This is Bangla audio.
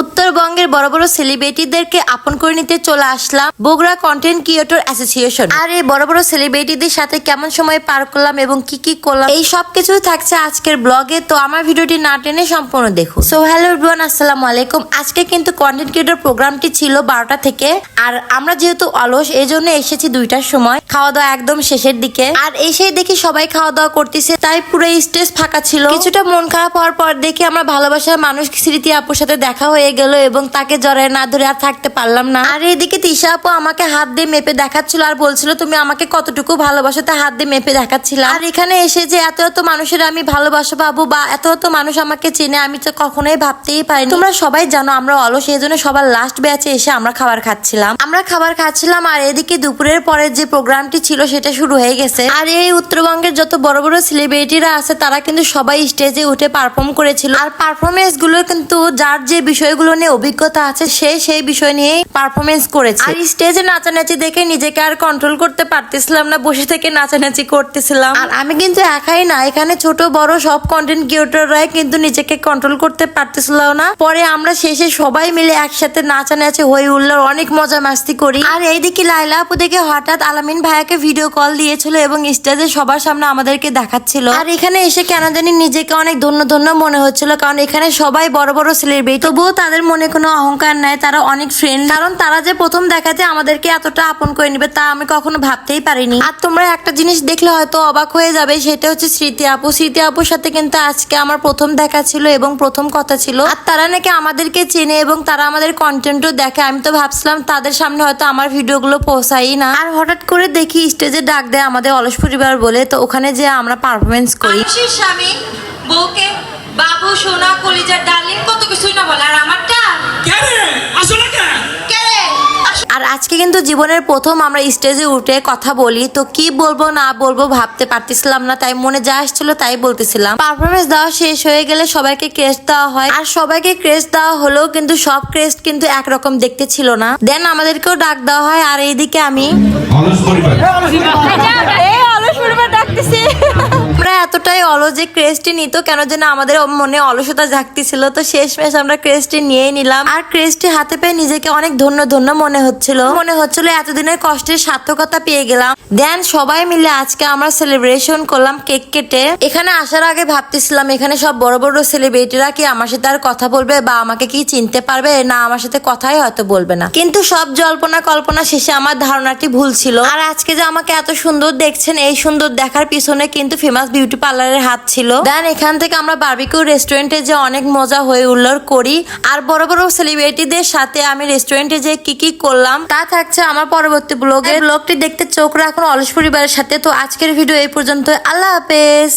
উত্তরবঙ্গের বড় বড় সেলিব্রিটিদেরকে আপন করে নিতে চলে আসলাম বগুড়া কন্টেন্ট ক্রিয়েটর অ্যাসোসিয়েশন আর এই বড় বড় সেলিব্রিটিদের সাথে কেমন সময় পার করলাম এবং কি কি করলাম, এই সব কিছু থাকছে আজকের ব্লগে তো আমার ভিডিওটি না টেনে সম্পূর্ণ দেখুন। সো হ্যালো এভরিওয়ান আসসালামু আলাইকুম। আজকে কিন্তু কন্টেন্ট ক্রিয়েটর প্রোগ্রামটি ছিল বারোটা থেকে। আর আমরা যেহেতু অলস, এই জন্য এসেছি দুইটার সময়। খাওয়া দাওয়া একদম শেষের দিকে। আর এসেই দেখি সবাই খাওয়া দাওয়া করতেছে, তাই পুরো স্টেজ ফাঁকা ছিল। কিছুটা মন খারাপ হওয়ার পর দেখি আমার ভালোবাসার মানুষ স্মৃতি আপুর সাথে দেখা হয়ে গেল এবং তাকে জড়ায় না ধরে আর থাকতে পারলাম না। আর এদিকে তিশা আপু আমাকে হাত দিয়ে মেপে দেখাচ্ছিল আর বলছিল তুমি আমাকে কতটুকু ভালোবাসো তা হাত দিয়ে মেপে দেখাচ্ছিল? আর এখানে এসে যে এত এত মানুষের আমি ভালোবাসা পাবো বা এত এত মানুষ আমাকে চেনে আমি তো কখনোই ভাবতেই পারিনি। তোমরা সবাই জানো আমরা অলস এই জন্য সবার লাস্ট ব্যাচে এসে আমরা খাবার খাচ্ছিলাম। আমরা খাবার খাচ্ছিলাম আর এদিকে দুপুরের পরে যে প্রোগ্রামটি ছিল সেটা শুরু হয়ে গেছে। আর এই উত্তরবঙ্গের যত বড় বড় সেলিব্রিটিরা আছে তারা কিন্তু সবাই স্টেজে উঠে পারফর্ম করেছিল। আর পারফরমেন্সগুলো কিন্তু যার যে বিষয়গুলো নিয়ে অভিজ্ঞতা আছে সে সেই বিষয় নিয়ে পারফরমেন্স করেছে। আর স্টেজে নাচানাচি দেখে নিজেকে আর কন্ট্রোল করতে পারতেছিলাম না বসে থেকে নাচানাচি করতেছিলাম। আর আমি কিন্তু একাই না এখানে ছোট বড় সব কন্টেন্ট ক্রিয়েটররাই কিন্তু নিজেকে কন্ট্রোল করতে পারতেছিল না। পরে আমরা শেষে সবাই মিলে একসাথে নাচানাচি হয়ে উঠল অনেক মজা মাস্তি করি। আর এইদিকে লাইলা আপু দেখে হঠাৎ আলামিন ভাইয়াকে ভিডিও কল দিয়েছিল এবং স্টেজে সবার সামনে আমাদেরকে দেখাচ্ছিল। আর এখানে এসে কেন জানি নিজেকে অনেক ধন্য ধন্য মনে হচ্ছিল কারণ এখানে সবাই বড় বড় সেলিব্রিটি তবুও তাদের মনে কোনো অহংকার নাই, তারা অনেক ফ্রেন্ড কারণ তারা যে প্রথম দেখাতে আমাদেরকে এতটা আপন করে নিবে, তা আমি কখনো ভাবতেই পারিনি। আর তোমরা একটা জিনিস দেখলে হয়তো অবাক হয়ে যাবে, সেটা হচ্ছে স্মৃতি আপু। স্মৃতি আপুর সাথে কিন্তু আজকে আমার প্রথম দেখা ছিল এবং প্রথম কথা ছিল। আর তারা নাকি আমাদেরকে চেনে এবং তারা আমাদের কন্টেন্টও দেখে। আমি তো ভাবছিলাম তাদের সামনে হয়তো আমার ভিডিওগুলো পৌঁছাই না। আর হঠাৎ করে দেখি স্টেজে ডাক দেয় আমাদের অলস পরিবার বলে, তো ওখানে যে আমরা পারফরমেন্স করি। স্বামী, বউকে, বাবু, সোনা, কলিজার ডার্লিং কত কিছুই না বলে আর আমারটা কে রে আসলে কে কে রে? আস- আর আজকে কিন্তু জীবনের প্রথম আমরা স্টেজে উঠে কথা বলি। তো কি বলব না বলব ভাবতে পারতেছিলাম না তাই মনে যা আসছিল তাই বলতেছিলাম। পারফরমেন্স দেওয়া শেষ হয়ে গেলে সবাইকে ক্রেস দেওয়া হয়। আর সবাইকে ক্রেস দেওয়া হলেও কিন্তু সব ক্রেস কিন্তু একরকম দেখতে ছিল না। দেন আমাদেরকেও ডাক দেওয়া হয় আর এইদিকে আমি অলস পরিবার। আমরা যে ক্রেস্টটি নিত, কেন যেন আমাদের মনে অলসতা জাগতেছিল। তো শেষমেশ আমরা ক্রেস্টটি নিয়েই নিলাম। আর ক্রেস্টটি হাতে পেয়ে নিজেকে অনেক ধন্য ধন্য মনে হচ্ছিল। মনে হচ্ছিল এতদিনের কষ্টের সার্থকতা পেয়ে গেলাম। দেন সবাই মিলে আজকে আমরা সেলিব্রেশন করলাম কেক কেটে। এখানে আসার আগে ভাবতেছিলাম, এখানে সব বড় বড় সেলিব্রিটিরা কি আমার সাথে আর কথা বলবে বা আমাকে কি চিনতে পারবে? না, আমার সাথে কথাই হয়তো বলবে না। কিন্তু সব জল্পনা কল্পনা শেষে আমার ধারণাটি ভুল ছিল। আর আজকে যে আমাকে এত সুন্দর দেখছেন, এই সুন্দর দেখার পিছনে কিন্তু ফেমাস বিউটি পার্লারের হাত ছিল। দেন এখান থেকে আমরা বার্বিকিউ রেস্টুরেন্টে যে অনেক মজা হয়ে উল্লোর করি। আর বড় বড় সেলিব্রিটিদের সাথে আমি রেস্টুরেন্টে যে কি কি করলাম, তা থাকছে আমার পরবর্তী ব্লগে ব্লগটি দেখতে চোখ রাখুন অলস পরিবারের সাথে। তো আজকের ভিডিও এই পর্যন্ত আল্লাহ হাফেজ।